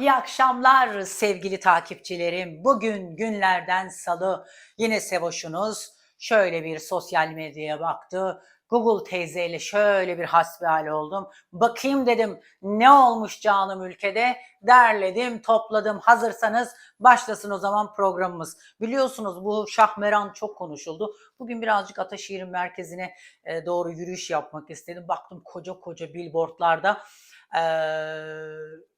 İyi akşamlar sevgili takipçilerim. Bugün günlerden salı yine Sevoş'unuz şöyle bir sosyal medyaya baktı. Google teyzeyle şöyle bir hasbihal oldum. Bakayım dedim ne olmuş canım ülkede. Derledim, topladım. Hazırsanız başlasın o zaman programımız. Biliyorsunuz bu Şahmeran çok konuşuldu. Bugün birazcık Ataşehir'in merkezine e, doğru yürüyüş yapmak istedim. Baktım koca koca billboardlarda e,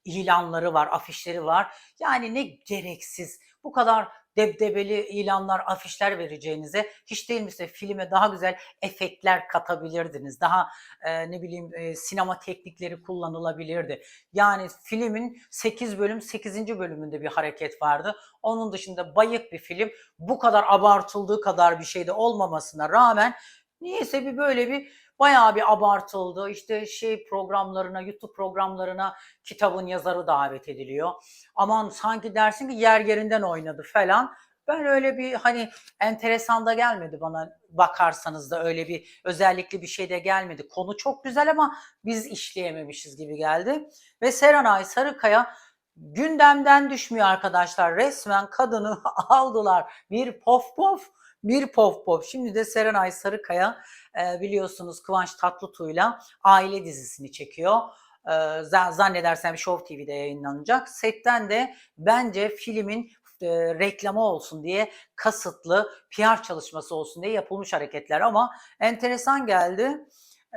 ilanları var, afişleri var. Yani ne gereksiz bu kadar debdebeli ilanlar, afişler vereceğinize hiç değilmişse filme daha güzel efektler katabilirdiniz. Daha e, ne bileyim e, sinema teknikleri kullanılabilirdi. Yani filmin 8 bölüm 8. bölümünde bir hareket vardı. Onun dışında bayık bir film. Bu kadar abartıldığı kadar bir şeyde olmamasına rağmen niyeyse bir böyle bir bayağı bir abartıldı. İşte şey programlarına, YouTube programlarına kitabın yazarı davet ediliyor. Aman sanki dersin ki yer yerinden oynadı falan. Ben öyle bir hani enteresan da gelmedi bana bakarsanız da öyle bir özellikle bir şey de gelmedi. Konu çok güzel ama biz işleyememişiz gibi geldi. Ve Serenay Sarıkaya gündemden düşmüyor arkadaşlar. Resmen kadını aldılar. Bir pof pof, bir pof pof. Şimdi de Serenay Sarıkaya e, biliyorsunuz Kıvanç Tatlıtuğ'yla aile dizisini çekiyor. E, zannedersem Show TV'de yayınlanacak. Setten de bence filmin e, reklamı olsun diye kasıtlı PR çalışması olsun diye yapılmış hareketler ama enteresan geldi.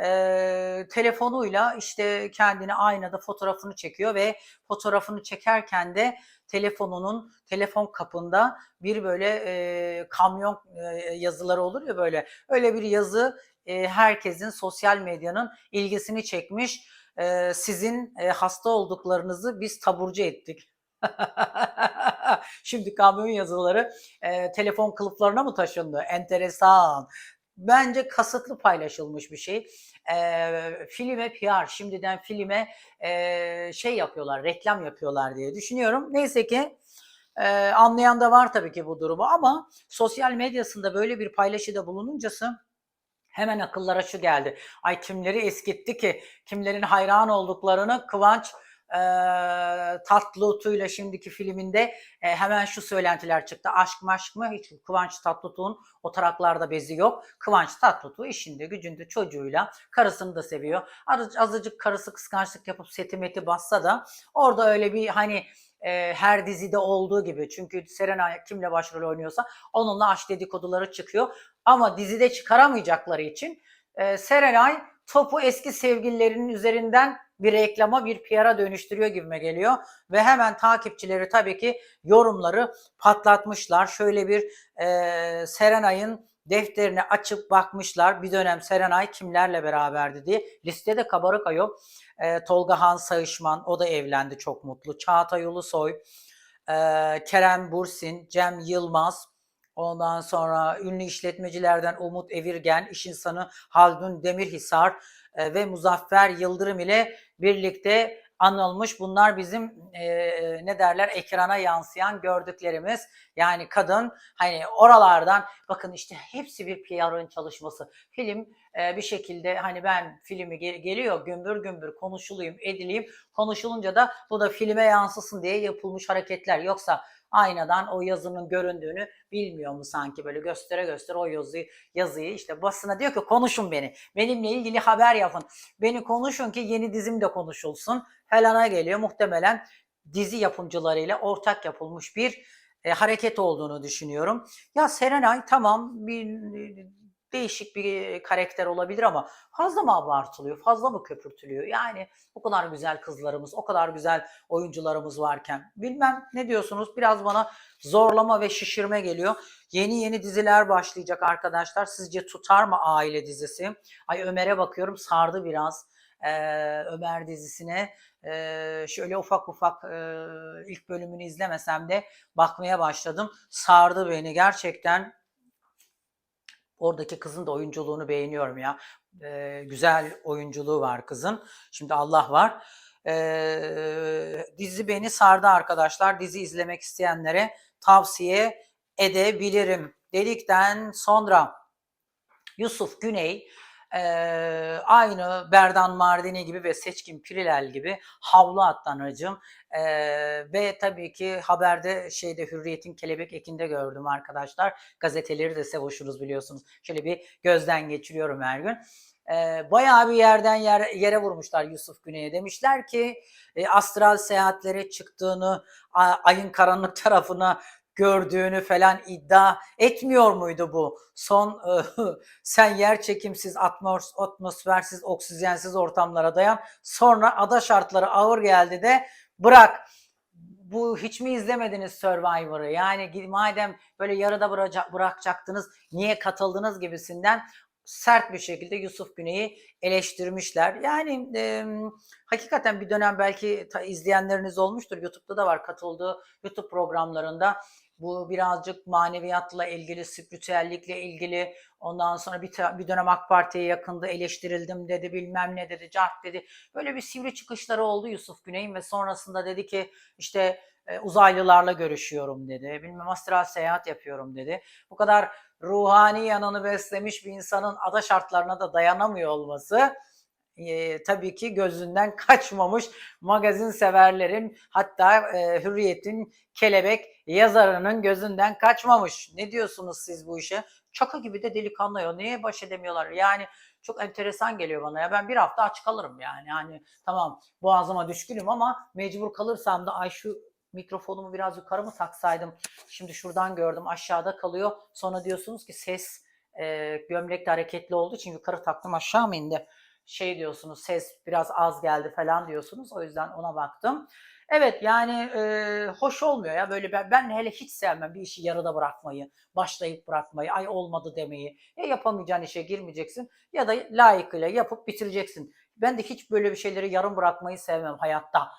E, telefonuyla işte kendini aynada fotoğrafını çekiyor ve fotoğrafını çekerken de telefonunun telefon kapında bir böyle e, kamyon e, yazıları olur ya böyle öyle bir yazı e, herkesin sosyal medyanın ilgisini çekmiş. E, sizin e, hasta olduklarınızı biz taburcu ettik. Şimdi kamyon yazıları e, telefon kılıflarına mı taşındı? Enteresan. Bence kasıtlı paylaşılmış bir şey. E, filme PR, şimdiden filme e, şey yapıyorlar, reklam yapıyorlar diye düşünüyorum. Neyse ki e, anlayan da var tabii ki bu durumu ama sosyal medyasında böyle bir paylaşıda bulununcası hemen akıllara şu geldi. Ay kimleri eskitti ki, kimlerin hayran olduklarını Kıvanç e, Tatlıtuğ'yla şimdiki filminde e, hemen şu söylentiler çıktı. Aşk maşk mı? Hiç Kıvanç Tatlıtuğ'un o taraklarda bezi yok. Kıvanç Tatlıtuğ işinde gücünde çocuğuyla karısını da seviyor. Az, azıcık karısı kıskançlık yapıp setimeti bassa da orada öyle bir hani e, her dizide olduğu gibi. Çünkü Serenay kimle başrol oynuyorsa onunla aşk dedikoduları çıkıyor. Ama dizide çıkaramayacakları için e, Serenay topu eski sevgililerinin üzerinden bir reklama bir PR'a dönüştürüyor gibime geliyor. Ve hemen takipçileri tabii ki yorumları patlatmışlar. Şöyle bir e, Serenay'ın defterini açıp bakmışlar. Bir dönem Serenay kimlerle beraberdi diye. Listede Kabarık Ayo, e, Tolga Han Sayışman o da evlendi çok mutlu. Çağatay Ulusoy, e, Kerem Bursin, Cem Yılmaz, Ondan sonra ünlü işletmecilerden Umut Evirgen, iş insanı Haldun Demirhisar e, ve Muzaffer Yıldırım ile birlikte anılmış. Bunlar bizim e, ne derler ekrana yansıyan gördüklerimiz. Yani kadın hani oralardan bakın işte hepsi bir PR'ın çalışması. Film e, bir şekilde hani ben filmi gel- geliyor gümbür gümbür konuşulayım edileyim. Konuşulunca da bu da filme yansısın diye yapılmış hareketler. Yoksa aynadan o yazının göründüğünü bilmiyor mu sanki böyle göstere göstere o yazıyı yazıyı işte basına diyor ki konuşun beni. Benimle ilgili haber yapın. Beni konuşun ki yeni dizim de konuşulsun. Helena geliyor muhtemelen dizi yapımcılarıyla ortak yapılmış bir e, hareket olduğunu düşünüyorum. Ya Serenay tamam bir değişik bir karakter olabilir ama fazla mı abartılıyor, fazla mı köpürtülüyor? Yani o kadar güzel kızlarımız, o kadar güzel oyuncularımız varken bilmem ne diyorsunuz biraz bana zorlama ve şişirme geliyor. Yeni yeni diziler başlayacak arkadaşlar. Sizce tutar mı aile dizisi? Ay Ömer'e bakıyorum sardı biraz. Ee, Ömer dizisine ee, şöyle ufak ufak e, ilk bölümünü izlemesem de bakmaya başladım. Sardı beni gerçekten Oradaki kızın da oyunculuğunu beğeniyorum ya. Ee, güzel oyunculuğu var kızın. Şimdi Allah var. Ee, dizi beni sardı arkadaşlar. Dizi izlemek isteyenlere tavsiye edebilirim. Dedikten sonra Yusuf Güney Eee, aynı Berdan Mardini gibi ve Seçkin Pirilel gibi havlu atlanacım. Eee, ve tabii ki haberde şeyde Hürriyet'in kelebek ekinde gördüm arkadaşlar. Gazeteleri de sevoşuruz biliyorsunuz. Şöyle bir gözden geçiriyorum her gün. Eee, bayağı bir yerden yer, yere vurmuşlar Yusuf Güney'e. Demişler ki e, astral seyahatlere çıktığını, ayın karanlık tarafına gördüğünü falan iddia etmiyor muydu bu? Son e, sen yer çekimsiz, atmos, atmosfersiz, oksijensiz ortamlara dayan. Sonra ada şartları ağır geldi de bırak. Bu hiç mi izlemediniz Survivor'ı? Yani madem böyle yarıda bıraca- bırakacaktınız, niye katıldınız gibisinden sert bir şekilde Yusuf Güney'i eleştirmişler. Yani e, hakikaten bir dönem belki izleyenleriniz olmuştur. YouTube'da da var katıldığı YouTube programlarında. Bu birazcık maneviyatla ilgili, spiritüellikle ilgili. Ondan sonra bir, bir dönem AK Parti'ye yakında eleştirildim dedi, bilmem ne dedi, cart dedi. Böyle bir sivri çıkışları oldu Yusuf Güney'in ve sonrasında dedi ki işte e, uzaylılarla görüşüyorum dedi. Bilmem astral seyahat yapıyorum dedi. Bu kadar ruhani yanını beslemiş bir insanın ada şartlarına da dayanamıyor olması e, tabii ki gözünden kaçmamış magazin severlerin hatta e, Hürriyet'in kelebek yazarının gözünden kaçmamış. Ne diyorsunuz siz bu işe? Çaka gibi de delikanlı ya. Niye baş edemiyorlar? Yani çok enteresan geliyor bana ya. Ben bir hafta aç kalırım yani. Yani tamam boğazıma düşkünüm ama mecbur kalırsam da ay şu mikrofonumu biraz yukarı mı taksaydım? Şimdi şuradan gördüm aşağıda kalıyor. Sonra diyorsunuz ki ses e, gömlekte hareketli olduğu için yukarı taktım aşağı mı indi? Şey diyorsunuz ses biraz az geldi falan diyorsunuz. O yüzden ona baktım. Evet yani e, hoş olmuyor ya böyle ben, ben hele hiç sevmem bir işi yarıda bırakmayı, başlayıp bırakmayı, ay olmadı demeyi. Ya yapamayacağın işe girmeyeceksin ya da layıkıyla yapıp bitireceksin. Ben de hiç böyle bir şeyleri yarım bırakmayı sevmem hayatta.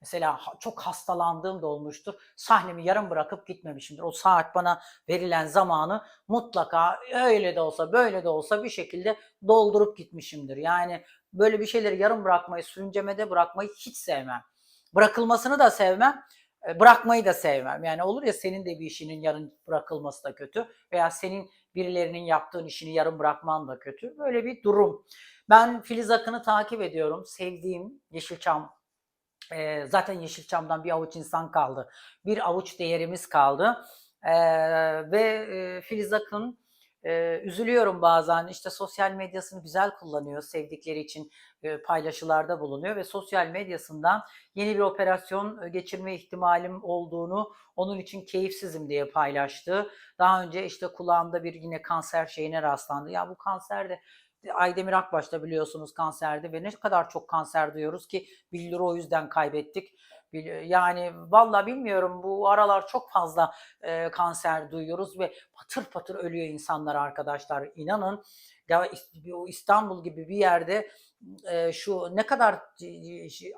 Mesela çok hastalandığım da olmuştur. Sahnemi yarım bırakıp gitmemişimdir. O saat bana verilen zamanı mutlaka öyle de olsa böyle de olsa bir şekilde doldurup gitmişimdir. Yani böyle bir şeyleri yarım bırakmayı, sürüncemede bırakmayı hiç sevmem. Bırakılmasını da sevmem, e, bırakmayı da sevmem. Yani olur ya senin de bir işinin yarım bırakılması da kötü veya senin birilerinin yaptığın işini yarım bırakman da kötü. Böyle bir durum. Ben Filiz Akın'ı takip ediyorum. Sevdiğim Yeşilçam Eee, zaten Yeşilçam'dan bir avuç insan kaldı. Bir avuç değerimiz kaldı. Eee, ve eee, Filiz Akın eee, üzülüyorum bazen işte sosyal medyasını güzel kullanıyor sevdikleri için eee, paylaşılarda bulunuyor ve sosyal medyasından yeni bir operasyon e, geçirme ihtimalim olduğunu onun için keyifsizim diye paylaştı. Daha önce işte kulağımda bir yine kanser şeyine rastlandı. Ya bu kanser de Aydemir Akbaş da biliyorsunuz kanserdi ve ne kadar çok kanser duyuyoruz ki Billur'u o yüzden kaybettik. Yani valla bilmiyorum bu aralar çok fazla e, kanser duyuyoruz ve patır patır ölüyor insanlar arkadaşlar. İnanın ya İstanbul gibi bir yerde e, şu ne kadar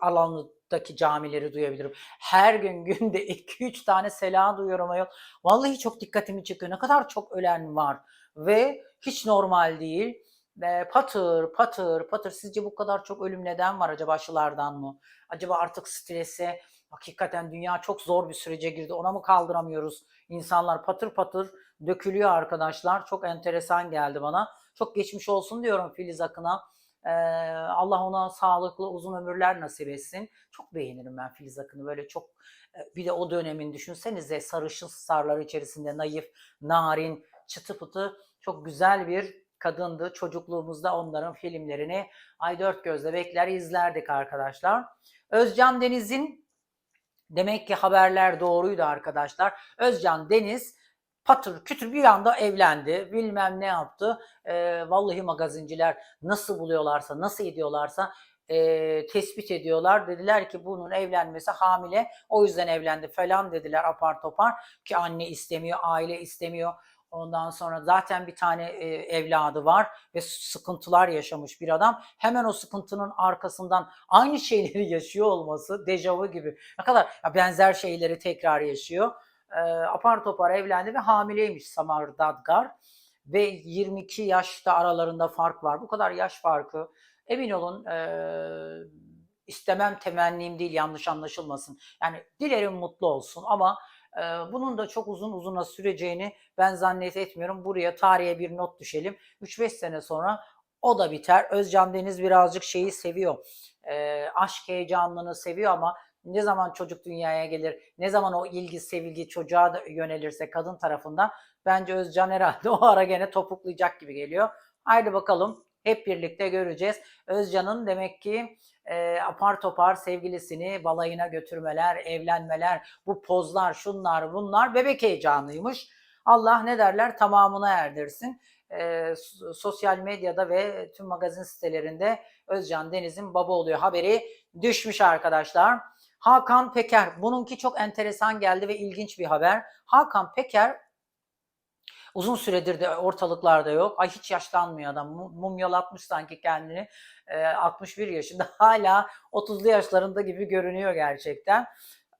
alandaki camileri duyabilirim. Her gün günde 2-3 tane sela duyuyorum ayol. Vallahi çok dikkatimi çekiyor. Ne kadar çok ölen var ve hiç normal değil. Ve patır patır patır sizce bu kadar çok ölüm neden var acaba aşılardan mı? Acaba artık strese hakikaten dünya çok zor bir sürece girdi ona mı kaldıramıyoruz? İnsanlar patır patır dökülüyor arkadaşlar. Çok enteresan geldi bana. Çok geçmiş olsun diyorum Filiz Akın'a. Ee, Allah ona sağlıklı uzun ömürler nasip etsin. Çok beğenirim ben Filiz Akın'ı. Böyle çok e, bir de o dönemin düşünsenize sarışın starlar içerisinde naif, narin, çıtı pıtı çok güzel bir kadındı. Çocukluğumuzda onların filmlerini ay dört gözle bekler izlerdik arkadaşlar. Özcan Deniz'in demek ki haberler doğruydu arkadaşlar. Özcan Deniz patır kütür bir anda evlendi. Bilmem ne yaptı. Ee, vallahi magazinciler nasıl buluyorlarsa, nasıl ediyorlarsa e, tespit ediyorlar. Dediler ki bunun evlenmesi hamile. O yüzden evlendi falan dediler apar topar. Ki anne istemiyor, aile istemiyor. Ondan sonra zaten bir tane e, evladı var ve sıkıntılar yaşamış bir adam. Hemen o sıkıntının arkasından aynı şeyleri yaşıyor olması dejavu gibi. Ne kadar ya benzer şeyleri tekrar yaşıyor. E, apar topar evlendi ve hamileymiş Samar Dadgar. Ve 22 yaşta aralarında fark var. Bu kadar yaş farkı. Emin olun e, istemem temennim değil yanlış anlaşılmasın. Yani dilerim mutlu olsun ama bunun da çok uzun uzuna süreceğini ben zannetmiyorum. Buraya tarihe bir not düşelim. 3-5 sene sonra O da biter. Özcan Deniz birazcık şeyi seviyor. Ee, aşk heyecanını seviyor ama ne zaman çocuk dünyaya gelir, ne zaman o ilgi, sevilgi çocuğa da yönelirse kadın tarafından bence Özcan herhalde o ara gene topuklayacak gibi geliyor. Haydi bakalım hep birlikte göreceğiz. Özcan'ın demek ki e, apar topar sevgilisini balayına götürmeler, evlenmeler, bu pozlar, şunlar bunlar bebek heyecanıymış. Allah ne derler tamamına erdirsin. E, sosyal medyada ve tüm magazin sitelerinde Özcan Deniz'in baba oluyor haberi düşmüş arkadaşlar. Hakan Peker, bununki çok enteresan geldi ve ilginç bir haber. Hakan Peker uzun süredir de ortalıklarda yok. Ay hiç yaşlanmıyor adam. Mumyalatmış sanki kendini. E, 61 yaşında hala 30'lu yaşlarında gibi görünüyor gerçekten.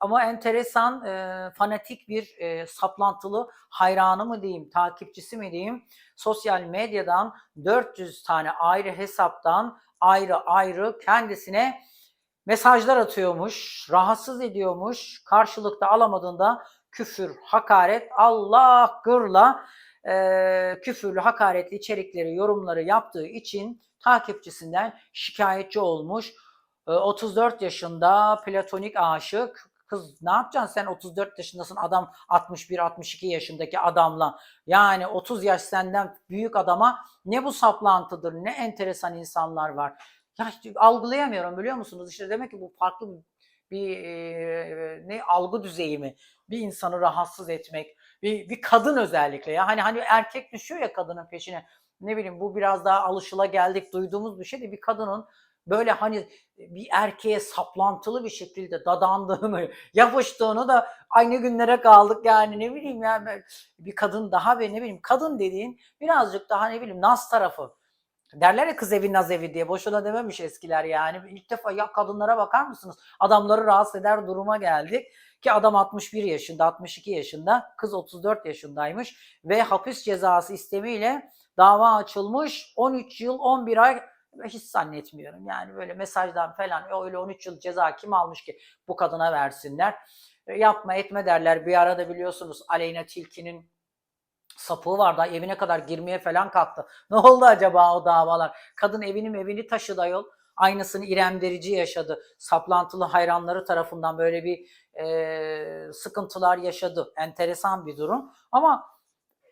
Ama enteresan, e, fanatik bir e, saplantılı hayranı mı diyeyim, takipçisi mi diyeyim, sosyal medyadan 400 tane ayrı hesaptan ayrı ayrı kendisine mesajlar atıyormuş, rahatsız ediyormuş, karşılıkta alamadığında küfür, hakaret, Allah gırla e, küfürlü, hakaretli içerikleri, yorumları yaptığı için takipçisinden şikayetçi olmuş. E, 34 yaşında platonik aşık, Kız ne yapacaksın sen 34 yaşındasın adam 61-62 yaşındaki adamla. Yani 30 yaş senden büyük adama ne bu saplantıdır ne enteresan insanlar var. Ya algılayamıyorum biliyor musunuz? İşte demek ki bu farklı bir e, ne algı düzeyi mi? Bir insanı rahatsız etmek, bir, bir kadın özellikle ya hani hani erkek düşüyor ya kadının peşine. Ne bileyim bu biraz daha alışıla geldik duyduğumuz bir şey de bir kadının böyle hani bir erkeğe saplantılı bir şekilde dadandığını, yapıştığını da aynı günlere kaldık yani ne bileyim yani bir kadın daha ve ne bileyim kadın dediğin birazcık daha ne bileyim naz tarafı Derler ya kız evi naz evi diye. Boşuna dememiş eskiler yani. İlk defa ya kadınlara bakar mısınız? Adamları rahatsız eder duruma geldik. Ki adam 61 yaşında, 62 yaşında, kız 34 yaşındaymış ve hapis cezası istemiyle dava açılmış. 13 yıl 11 ay hiç zannetmiyorum. Yani böyle mesajdan falan öyle 13 yıl ceza kim almış ki bu kadına versinler. Yapma etme derler. Bir arada biliyorsunuz Aleyna Tilki'nin sapığı vardı. Evine kadar girmeye falan kalktı. Ne oldu acaba o davalar? Kadın evinin evini taşıdı ayol. Aynısını İrem Derici yaşadı. Saplantılı hayranları tarafından böyle bir e, sıkıntılar yaşadı. Enteresan bir durum. Ama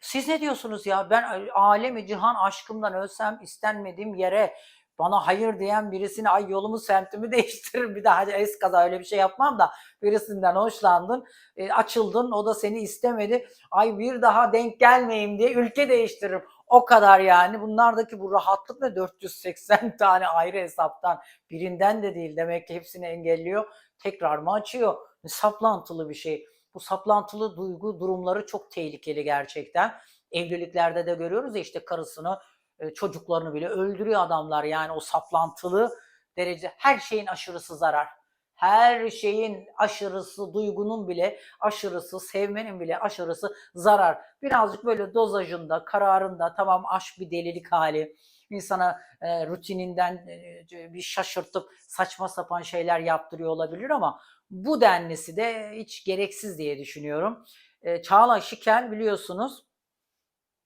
siz ne diyorsunuz ya? Ben alemi cihan aşkımdan ölsem istenmediğim yere bana hayır diyen birisine ay yolumu semtimi değiştirir bir daha es kaza öyle bir şey yapmam da. birisinden hoşlandın e, açıldın. O da seni istemedi. Ay bir daha denk gelmeyeyim diye ülke değiştiririm. O kadar yani. Bunlardaki bu rahatlık ne? 480 tane ayrı hesaptan. Birinden de değil. Demek ki hepsini engelliyor. Tekrar mı açıyor? Saplantılı bir şey. Bu saplantılı duygu durumları çok tehlikeli gerçekten. Evliliklerde de görüyoruz ya işte karısını e, çocuklarını bile öldürüyor adamlar yani o saplantılı derece her şeyin aşırısı zarar. Her şeyin aşırısı, duygunun bile aşırısı, sevmenin bile aşırısı zarar. Birazcık böyle dozajında, kararında tamam aşk bir delilik hali. insana e, rutininden e, bir şaşırtıp saçma sapan şeyler yaptırıyor olabilir ama bu denlisi de hiç gereksiz diye düşünüyorum. E, Çağla Şikel biliyorsunuz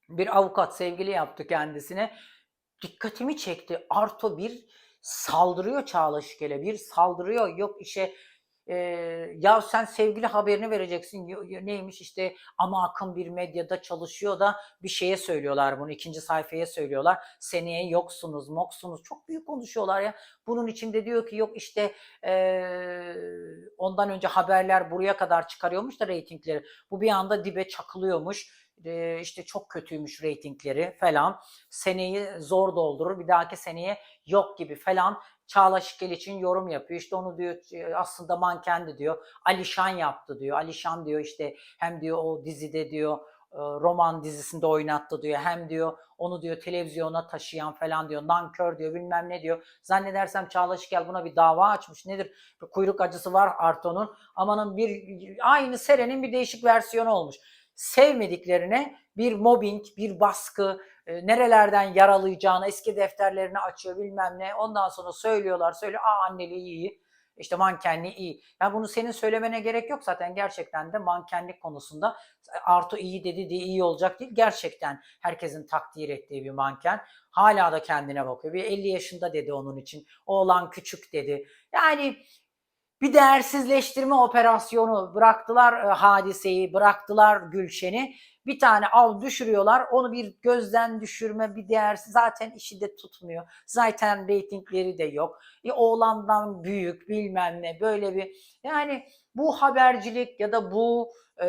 bir avukat sevgili yaptı kendisine. Dikkatimi çekti. Arto bir saldırıyor Çağla Şikel'e. Bir saldırıyor. Yok işe e, ya sen sevgili haberini vereceksin. Neymiş işte ama akım bir medyada çalışıyor da bir şeye söylüyorlar bunu. ikinci sayfaya söylüyorlar. Seneye yoksunuz, moksunuz. Çok büyük konuşuyorlar ya. Bunun içinde diyor ki yok işte e, ondan önce haberler buraya kadar çıkarıyormuş da reytingleri. Bu bir anda dibe çakılıyormuş işte çok kötüymüş reytingleri falan. Seneyi zor doldurur. Bir dahaki seneye yok gibi falan. Çağla Şikel için yorum yapıyor. İşte onu diyor aslında mankendi diyor. Alişan yaptı diyor. Alişan diyor işte hem diyor o dizide diyor roman dizisinde oynattı diyor. Hem diyor onu diyor televizyona taşıyan falan diyor. Nankör diyor bilmem ne diyor. Zannedersem Çağla Şikel buna bir dava açmış. Nedir? Bir kuyruk acısı var Arto'nun. Amanın bir aynı Seren'in bir değişik versiyonu olmuş sevmediklerine bir mobbing, bir baskı, e, nerelerden yaralayacağını eski defterlerini açıyor bilmem ne. Ondan sonra söylüyorlar, söylüyor. Aa anneliği iyi. işte mankenliği iyi. Ya bunu senin söylemene gerek yok zaten gerçekten de mankenlik konusunda Arto iyi dedi diye iyi olacak değil. Gerçekten herkesin takdir ettiği bir manken. Hala da kendine bakıyor. Bir 50 yaşında dedi onun için. Oğlan küçük dedi. Yani bir değersizleştirme operasyonu bıraktılar e, hadiseyi, bıraktılar Gülşen'i. Bir tane al düşürüyorlar. Onu bir gözden düşürme, bir değersiz. Zaten işi de tutmuyor. Zaten reytingleri de yok. E, oğlandan büyük bilmem ne böyle bir. Yani bu habercilik ya da bu e,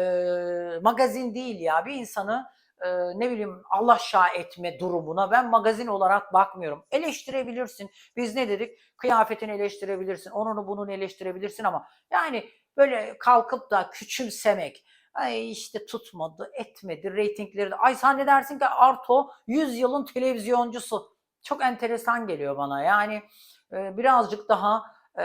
magazin değil ya. Bir insanı e, ne bileyim Allah şah etme durumuna ben magazin olarak bakmıyorum. Eleştirebilirsin. Biz ne dedik? Kıyafetini eleştirebilirsin. Onunu bunun eleştirebilirsin ama yani böyle kalkıp da küçümsemek Ay işte tutmadı, etmedi, reytingleri de. Ay sen ne dersin ki Arto 100 yılın televizyoncusu. Çok enteresan geliyor bana. Yani e, birazcık daha e,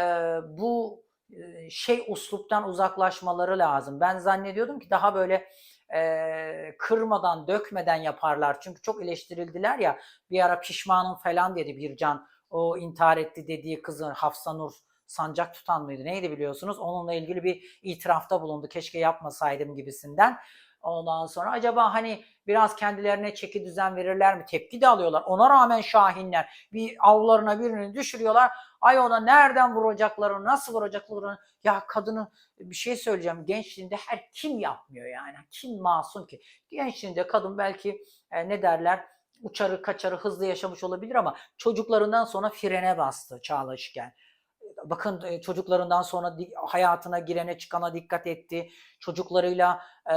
bu e, şey usluptan uzaklaşmaları lazım. Ben zannediyordum ki daha böyle e, kırmadan, dökmeden yaparlar. Çünkü çok eleştirildiler ya. Bir ara pişmanım falan dedi Bircan. O intihar etti dediği kızı Hafsa Nur sancak tutan mıydı neydi biliyorsunuz. Onunla ilgili bir itirafta bulundu. Keşke yapmasaydım gibisinden. Ondan sonra acaba hani biraz kendilerine çeki düzen verirler mi? Tepki de alıyorlar. Ona rağmen Şahinler bir avlarına birini düşürüyorlar. Ay ona nereden vuracaklarını, nasıl vuracaklarını. Ya kadını bir şey söyleyeceğim. Gençliğinde her kim yapmıyor yani? Kim masum ki? Gençliğinde kadın belki e, ne derler? uçarı kaçarı hızlı yaşamış olabilir ama çocuklarından sonra frene bastı Çağlaşken bakın e, çocuklarından sonra hayatına girene çıkana dikkat etti. Çocuklarıyla e,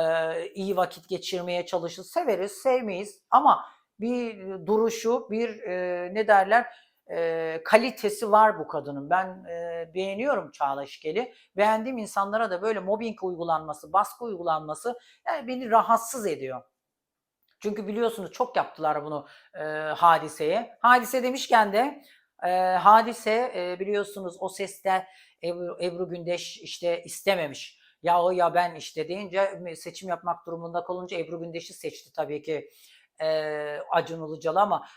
iyi vakit geçirmeye çalıştı. Severiz, sevmeyiz ama bir duruşu, bir e, ne derler e, kalitesi var bu kadının. Ben e, beğeniyorum Çağla Şikel'i. Beğendiğim insanlara da böyle mobbing uygulanması, baskı uygulanması yani beni rahatsız ediyor. Çünkü biliyorsunuz çok yaptılar bunu e, hadiseye. Hadise demişken de e, hadise e, biliyorsunuz o seste Ebru, Ebru Gündeş işte istememiş. Ya o ya ben işte deyince seçim yapmak durumunda kalınca Ebru Gündeş'i seçti tabii ki e, Acun Ilıcalı ama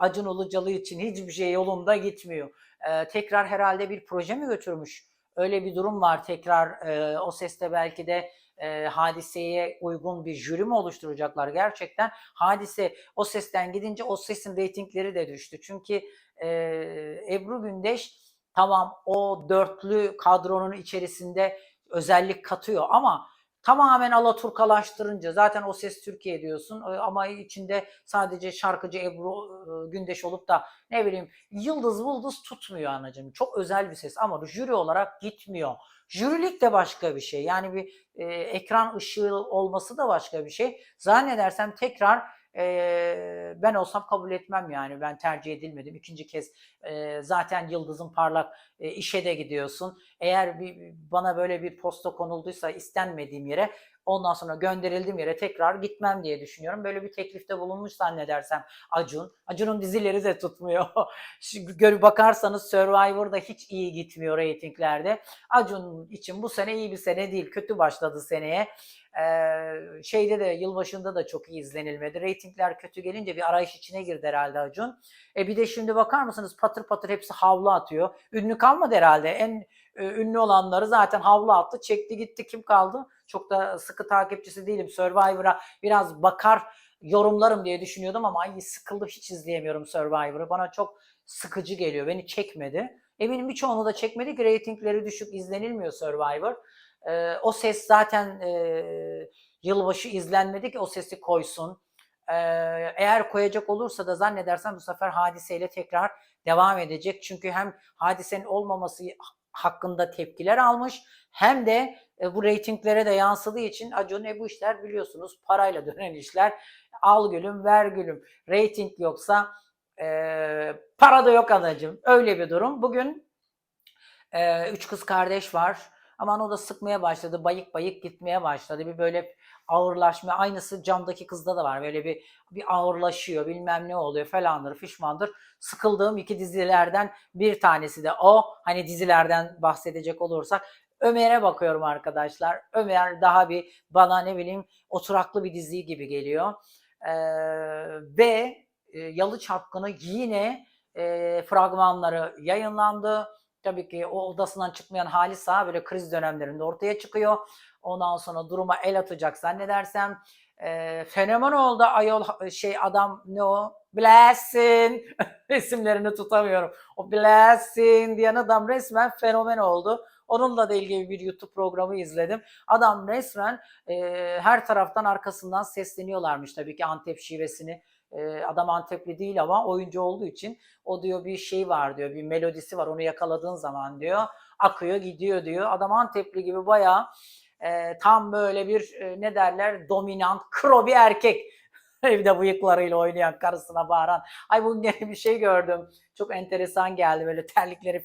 Acun Ilıcalı için hiçbir şey yolunda gitmiyor. E, tekrar herhalde bir proje mi götürmüş? Öyle bir durum var tekrar e, o seste belki de e, hadiseye uygun bir jüri mi oluşturacaklar gerçekten? Hadise o sesten gidince o sesin reytingleri de düştü. Çünkü e, Ebru Gündeş tamam o dörtlü kadronun içerisinde özellik katıyor ama tamamen Alaturkalaştırınca zaten o ses Türkiye diyorsun ama içinde sadece şarkıcı Ebru Gündeş olup da ne bileyim yıldız yıldız tutmuyor anacığım. Çok özel bir ses ama jüri olarak gitmiyor. Jürilik de başka bir şey. Yani bir e, ekran ışığı olması da başka bir şey. Zannedersem tekrar e, ben olsam kabul etmem yani. Ben tercih edilmedim. İkinci kez e, zaten yıldızın parlak e, işe de gidiyorsun. Eğer bir, bana böyle bir posta konulduysa istenmediğim yere ondan sonra gönderildiğim yere tekrar gitmem diye düşünüyorum. Böyle bir teklifte bulunmuş zannedersem Acun. Acun'un dizileri de tutmuyor. Gör bakarsanız Survivor'da hiç iyi gitmiyor reytinglerde. Acun için bu sene iyi bir sene değil. Kötü başladı seneye. Ee, şeyde de yılbaşında da çok iyi izlenilmedi. Ratingler kötü gelince bir arayış içine girdi herhalde Acun. E bir de şimdi bakar mısınız patır patır hepsi havlu atıyor. Ünlü kalmadı herhalde. En e, ünlü olanları zaten havlu attı, çekti gitti. Kim kaldı? Çok da sıkı takipçisi değilim. Survivor'a biraz bakar yorumlarım diye düşünüyordum ama ay sıkıldı hiç izleyemiyorum Survivor'ı. Bana çok sıkıcı geliyor. Beni çekmedi. Eminim birçoğunu da çekmedi ki reytingleri düşük izlenilmiyor Survivor. E, o ses zaten e, yılbaşı izlenmedi ki o sesi koysun. E, eğer koyacak olursa da zannedersem bu sefer hadiseyle tekrar devam edecek. Çünkü hem hadisenin olmaması hakkında tepkiler almış hem de e, bu reytinglere de yansıdığı için Acun e bu işler biliyorsunuz parayla dönen işler. Al gülüm ver gülüm. Reyting yoksa e, para da yok anacığım. Öyle bir durum. Bugün e, üç kız kardeş var. Aman o da sıkmaya başladı. Bayık bayık gitmeye başladı. Bir böyle ağırlaşma. Aynısı camdaki kızda da var. Böyle bir bir ağırlaşıyor. Bilmem ne oluyor falandır fişmandır. Sıkıldığım iki dizilerden bir tanesi de o. Hani dizilerden bahsedecek olursak. Ömer'e bakıyorum arkadaşlar. Ömer daha bir bana ne bileyim oturaklı bir dizi gibi geliyor. Ee, ve e, Yalı Çapkını yine e, fragmanları yayınlandı tabii ki o odasından çıkmayan hali sağ böyle kriz dönemlerinde ortaya çıkıyor. Ondan sonra duruma el atacak zannedersem e, fenomen oldu ayol şey adam ne o Blessing isimlerini tutamıyorum. O Blessing diyen adam resmen fenomen oldu. Onunla da ilgili bir YouTube programı izledim. Adam resmen e, her taraftan arkasından sesleniyorlarmış tabii ki Antep şivesini. E, adam Antepli değil ama oyuncu olduğu için o diyor bir şey var diyor, bir melodisi var onu yakaladığın zaman diyor akıyor gidiyor diyor. Adam Antepli gibi bayağı e, tam böyle bir e, ne derler dominant, kro bir erkek. Evde bıyıklarıyla oynayan, karısına bağıran. Ay bugün gene bir şey gördüm. Çok enteresan geldi. Böyle terlikleri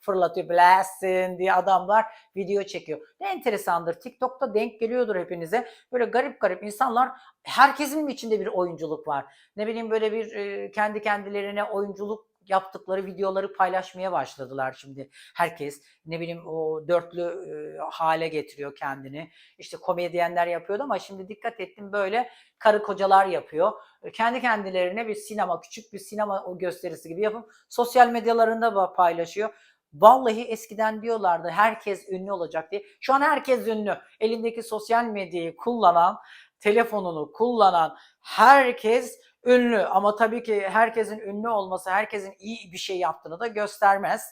fırlatıyor. Blasting diye adamlar video çekiyor. Ne enteresandır. TikTok'ta denk geliyordur hepinize. Böyle garip garip insanlar herkesin içinde bir oyunculuk var? Ne bileyim böyle bir kendi kendilerine oyunculuk yaptıkları videoları paylaşmaya başladılar şimdi. Herkes ne bileyim o dörtlü e, hale getiriyor kendini. İşte komedyenler yapıyordu ama şimdi dikkat ettim böyle karı kocalar yapıyor. E, Kendi kendilerine bir sinema, küçük bir sinema o gösterisi gibi yapıp sosyal medyalarında paylaşıyor. Vallahi eskiden diyorlardı herkes ünlü olacak diye. Şu an herkes ünlü. Elindeki sosyal medyayı kullanan, telefonunu kullanan herkes ünlü. Ama tabii ki herkesin ünlü olması, herkesin iyi bir şey yaptığını da göstermez.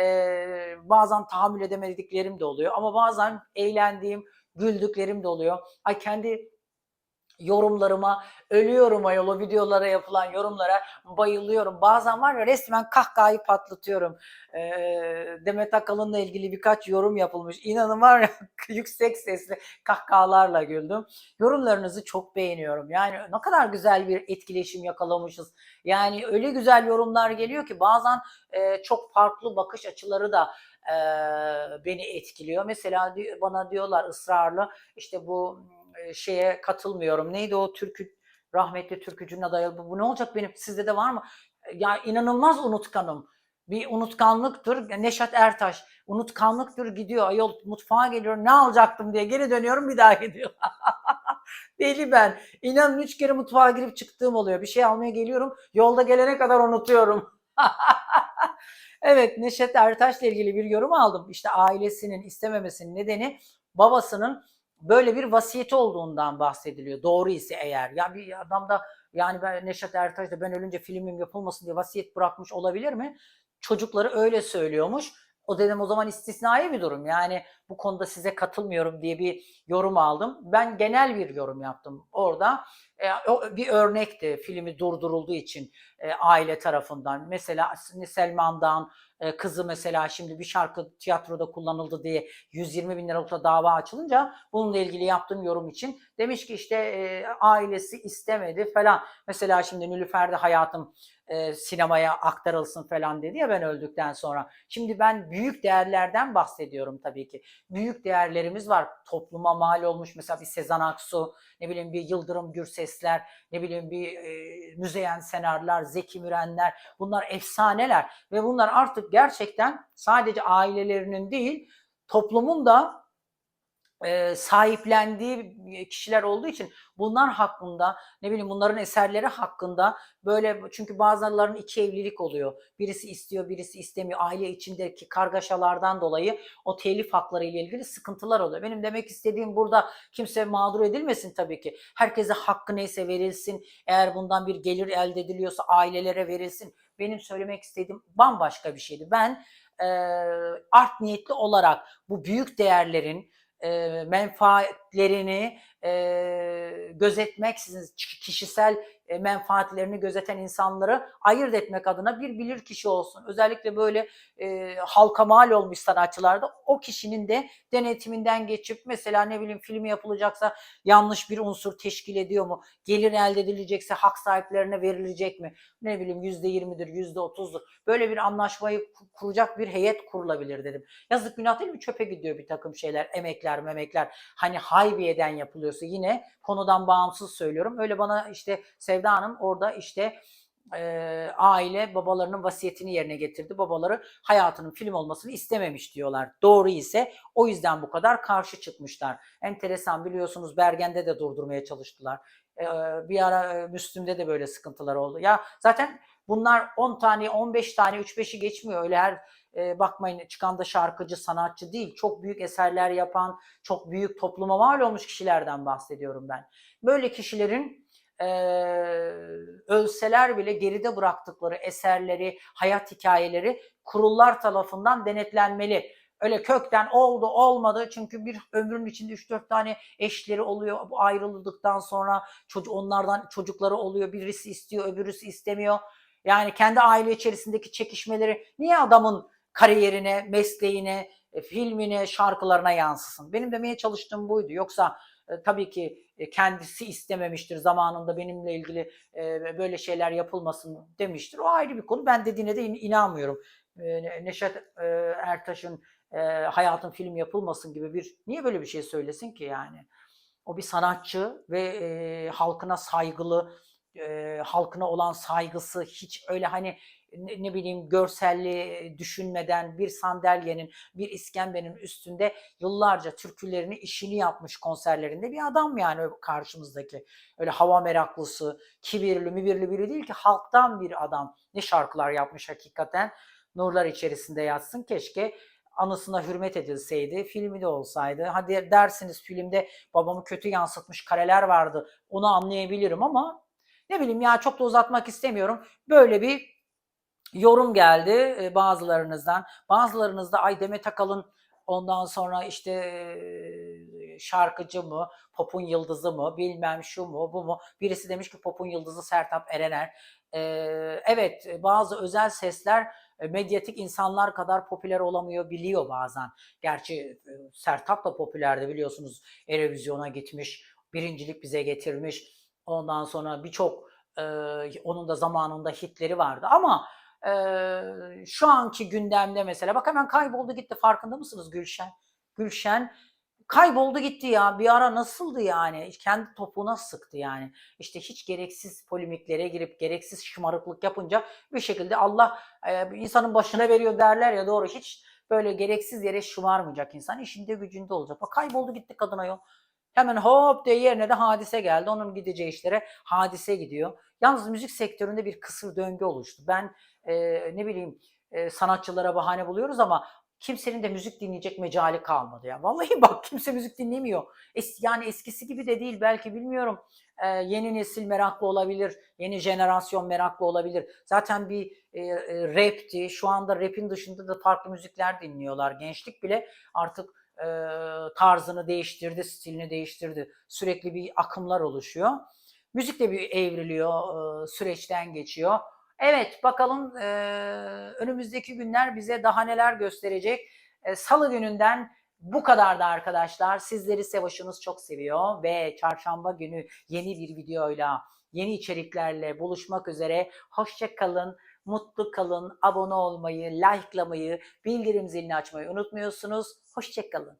Ee, bazen tahammül edemediklerim de oluyor ama bazen eğlendiğim, güldüklerim de oluyor. Ay kendi yorumlarıma ölüyorum ayol o videolara yapılan yorumlara bayılıyorum. Bazen var ya resmen kahkahayı patlatıyorum. Ee, Demet Akalın'la ilgili birkaç yorum yapılmış. İnanın var ya yüksek sesli kahkahalarla güldüm. Yorumlarınızı çok beğeniyorum. Yani ne kadar güzel bir etkileşim yakalamışız. Yani öyle güzel yorumlar geliyor ki bazen e, çok farklı bakış açıları da e, beni etkiliyor. Mesela bana diyorlar ısrarlı işte bu e, şeye katılmıyorum. Neydi o türkü rahmetli türkücünün adayı bu, bu ne olacak benim sizde de var mı? Ya inanılmaz unutkanım. Bir unutkanlıktır. Neşet Ertaş unutkanlıktır gidiyor. Ayol mutfağa geliyor ne alacaktım diye geri dönüyorum bir daha gidiyor. Deli ben. İnanın üç kere mutfağa girip çıktığım oluyor. Bir şey almaya geliyorum. Yolda gelene kadar unutuyorum. evet Neşet Ertaş'la ilgili bir yorum aldım. İşte ailesinin istememesinin nedeni babasının böyle bir vasiyeti olduğundan bahsediliyor. Doğru ise eğer. Ya bir adam da yani ben Neşet Ertaş da ben ölünce filmim yapılmasın diye vasiyet bırakmış olabilir mi? Çocukları öyle söylüyormuş. O dedim o zaman istisnai bir durum. Yani bu konuda size katılmıyorum diye bir yorum aldım. Ben genel bir yorum yaptım orada. E, bir örnekti filmi durdurulduğu için e, aile tarafından. Mesela Selman'dan e, kızı mesela şimdi bir şarkı tiyatroda kullanıldı diye 120 bin liralıkla dava açılınca bununla ilgili yaptığım yorum için demiş ki işte ailesi istemedi falan. Mesela şimdi Nilüfer de hayatım sinemaya aktarılsın falan dedi ya ben öldükten sonra. Şimdi ben büyük değerlerden bahsediyorum tabii ki. Büyük değerlerimiz var. Topluma mal olmuş mesela bir Sezen Aksu, ne bileyim bir Yıldırım Gürsesler, ne bileyim bir e, Müzeyyen Senarlar, Zeki Mürenler. Bunlar efsaneler ve bunlar artık gerçekten sadece ailelerinin değil toplumun da e, sahiplendiği kişiler olduğu için bunlar hakkında ne bileyim bunların eserleri hakkında böyle çünkü bazılarının iki evlilik oluyor. Birisi istiyor, birisi istemiyor. Aile içindeki kargaşalardan dolayı o telif hakları ile ilgili sıkıntılar oluyor. Benim demek istediğim burada kimse mağdur edilmesin tabii ki. Herkese hakkı neyse verilsin. Eğer bundan bir gelir elde ediliyorsa ailelere verilsin. Benim söylemek istediğim bambaşka bir şeydi. Ben e, art niyetli olarak bu büyük değerlerin e, menfaatlerini e, gözetmeksizin kişisel e, menfaatlerini gözeten insanları ayırt etmek adına bir bilir kişi olsun. Özellikle böyle e, halka mal olmuş sanatçılarda o kişinin de denetiminden geçip mesela ne bileyim filmi yapılacaksa yanlış bir unsur teşkil ediyor mu? Gelir elde edilecekse hak sahiplerine verilecek mi? Ne bileyim yüzde yirmidir, yüzde otuzdur. Böyle bir anlaşmayı kuracak bir heyet kurulabilir dedim. Yazık günah değil mi? Çöpe gidiyor bir takım şeyler, emekler, memekler. Hani haybiyeden yapılıyorsa yine konudan bağımsız söylüyorum. Öyle bana işte Sevda Hanım orada işte e, aile babalarının vasiyetini yerine getirdi. Babaları hayatının film olmasını istememiş diyorlar. Doğru ise o yüzden bu kadar karşı çıkmışlar. Enteresan biliyorsunuz Bergen'de de durdurmaya çalıştılar. E, bir ara e, Müslüm'de de böyle sıkıntılar oldu. Ya zaten Bunlar 10 tane, 15 tane, 3-5'i geçmiyor. Öyle her e, bakmayın çıkan da şarkıcı, sanatçı değil. Çok büyük eserler yapan, çok büyük topluma mal olmuş kişilerden bahsediyorum ben. Böyle kişilerin e, ölseler bile geride bıraktıkları eserleri, hayat hikayeleri kurullar tarafından denetlenmeli. Öyle kökten oldu olmadı çünkü bir ömrün içinde 3-4 tane eşleri oluyor. Bu ayrıldıktan sonra çocuk onlardan çocukları oluyor. Birisi istiyor, öbürüsü istemiyor. Yani kendi aile içerisindeki çekişmeleri niye adamın kariyerine, mesleğine, e, filmine, şarkılarına yansısın? Benim demeye çalıştığım buydu. Yoksa e, tabii ki e, kendisi istememiştir zamanında benimle ilgili e, böyle şeyler yapılmasın demiştir. O ayrı bir konu. Ben dediğine de in- inanmıyorum. E, Neşet e, Ertaş'ın e, hayatın film yapılmasın gibi bir niye böyle bir şey söylesin ki yani? O bir sanatçı ve e, halkına saygılı, e, halkına olan saygısı hiç öyle hani ne, ne bileyim görselliği düşünmeden bir sandalyenin, bir iskembenin üstünde yıllarca türkülerini, işini yapmış konserlerinde bir adam yani karşımızdaki. Öyle hava meraklısı, kibirli, mübirli biri değil ki halktan bir adam. Ne şarkılar yapmış hakikaten. Nurlar içerisinde yatsın. Keşke anısına hürmet edilseydi, filmi de olsaydı. Hadi dersiniz filmde babamı kötü yansıtmış kareler vardı. Onu anlayabilirim ama ne bileyim ya çok da uzatmak istemiyorum. Böyle bir yorum geldi e, bazılarınızdan. Bazılarınız da ay Demet Akalın ondan sonra işte e, şarkıcı mı, popun yıldızı mı, bilmem şu mu, bu mu. Birisi demiş ki popun yıldızı Sertab Erener. E, evet bazı özel sesler e, medyatik insanlar kadar popüler olamıyor biliyor bazen. Gerçi e, Sertab da popülerdi biliyorsunuz. Erevizyona gitmiş, birincilik bize getirmiş. Ondan sonra birçok e, onun da zamanında hitleri vardı ama e, şu anki gündemde mesela bak hemen kayboldu gitti farkında mısınız Gülşen? Gülşen kayboldu gitti ya bir ara nasıldı yani kendi topuğuna sıktı yani işte hiç gereksiz polemiklere girip gereksiz şımarıklık yapınca bir şekilde Allah e, insanın başına veriyor derler ya doğru hiç böyle gereksiz yere şımarmayacak insan işinde gücünde olacak. Bak kayboldu gitti kadına yol. Hemen hop diye yerine de hadise geldi. Onun gideceği işlere hadise gidiyor. Yalnız müzik sektöründe bir kısır döngü oluştu. Ben e, ne bileyim e, sanatçılara bahane buluyoruz ama kimsenin de müzik dinleyecek mecali kalmadı ya. Vallahi bak kimse müzik dinlemiyor. Es, yani eskisi gibi de değil belki bilmiyorum. Ee, yeni nesil meraklı olabilir, yeni jenerasyon meraklı olabilir. Zaten bir e, e, rapti, şu anda rapin dışında da farklı müzikler dinliyorlar. Gençlik bile artık e, tarzını değiştirdi, stilini değiştirdi. Sürekli bir akımlar oluşuyor. Müzik de bir evriliyor, e, süreçten geçiyor. Evet bakalım e, önümüzdeki günler bize daha neler gösterecek. E, Salı gününden bu kadardı arkadaşlar. Sizleri Sevaş'ınız çok seviyor ve çarşamba günü yeni bir videoyla, yeni içeriklerle buluşmak üzere. Hoşça kalın, mutlu kalın, abone olmayı, likelamayı, bildirim zilini açmayı unutmuyorsunuz. Hoşça kalın.